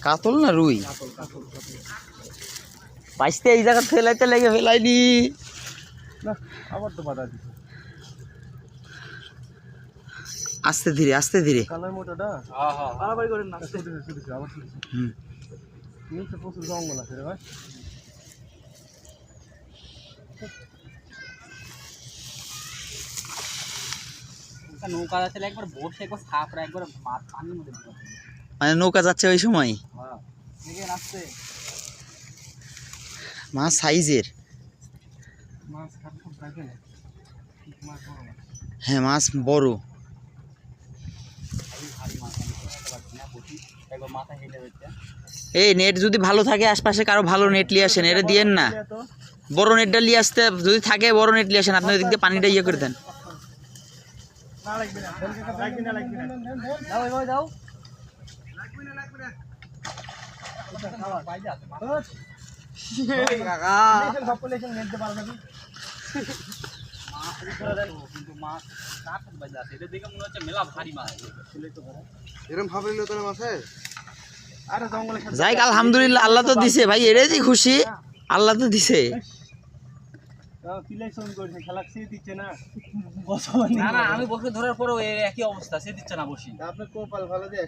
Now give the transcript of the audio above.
কাতল না রুই? পাইতে এই জায়গা ফেলাইতে লেগে ফেলাইনি। না আবার তো বাধা আস্তে ধীরে আস্তে ধীরে। কালার মোটাটা হ্যাঁ হ্যাঁ। আবার করেন না ছুটেছে ছুটেছে আবার হুম। নিচে প্রচুর জঙ্গল আছে রে ভাই। নৌকা যাচ্ছে একবার বসে একবার সাপরা একবার পানির মধ্যে মানে নৌকা যাচ্ছে ওই সময়? আসছে মাছ সাইজের না হ্যাঁ মাছ বড়। এই না নেট যদি ভালো থাকে আশপাশে কারও ভালো নেট নিয়ে আসেন এটা দিয়েন না। বড় নেটটা নিয়ে আসতে যদি থাকে বড় নেট নিয়ে আসেন আপনি ওই দিক দিয়ে পানিটা ইয়ে করে দেন। না লাগবে না। লাগবে না লাগবে না। দাও দাও। পপুলেশন নেট পারবে না যাই আলহামদুলিল্লাহ আল্লাহ তো দিছে। ভাই এটাই খুশি আল্লাহ তো দিছে। খেলা সে দিচ্ছে না না না আমি বসে ধরার পরেও এর একই অবস্থা সে দিচ্ছে না বসি। আপনার কপাল ভালো দিয়ে